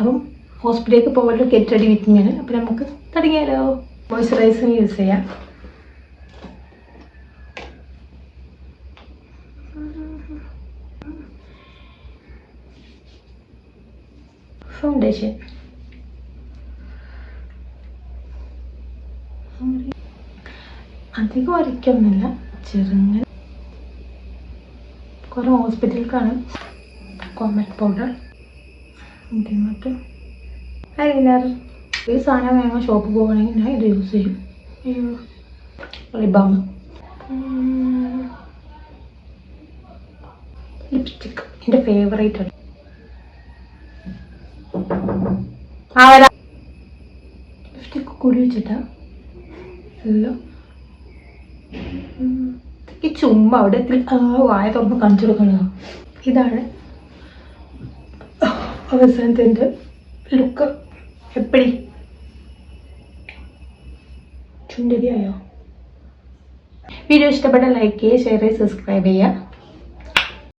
അപ്പം ഹോസ്പിറ്റലിലേക്ക് പോകാനുള്ള കെറ്റടി റെഡി അപ്പം നമുക്ക് തുടങ്ങിയാലോ? മോയ്സ്ചറൈസർ യൂസ് ചെയ്യാം. ഫൗണ്ടേഷൻ അധികം വരയ്ക്കൊന്നുമില്ല ചെറുങ്ങനെ. കുറേ കാണും കോമറ്റ് പൗഡർ എന്നിട്ട് ഐലൈനർ ഈ സാധനം ഞങ്ങൾ ഷോപ്പിൽ പോകണമെങ്കിൽ ഞാൻ ഇത് യൂസ് ചെയ്യും. ലിബാം ലിപ്സ്റ്റിക് എന്റെ ഫേവറേറ്റ് ആണ്. ആ വരാം. ലിപ്സ്റ്റിക് കൂടി വെച്ചിട്ടാ. എല്ലാം. ഈ ചുമ്മാ അവിടെ വായ തുറന്ന് കാണിച്ചു കൊടുക്കണോ ഇതാണ് അവസാനത്തെ ലുക്ക് എപ്പടി? ചുണ്ടരിയായോ? വീഡിയോ ഇഷ്ടപ്പെട്ട ലൈക്ക് ചെയ്യുക ഷെയർ ചെയ്യുക സബ്സ്ക്രൈബ് ചെയ്യുക.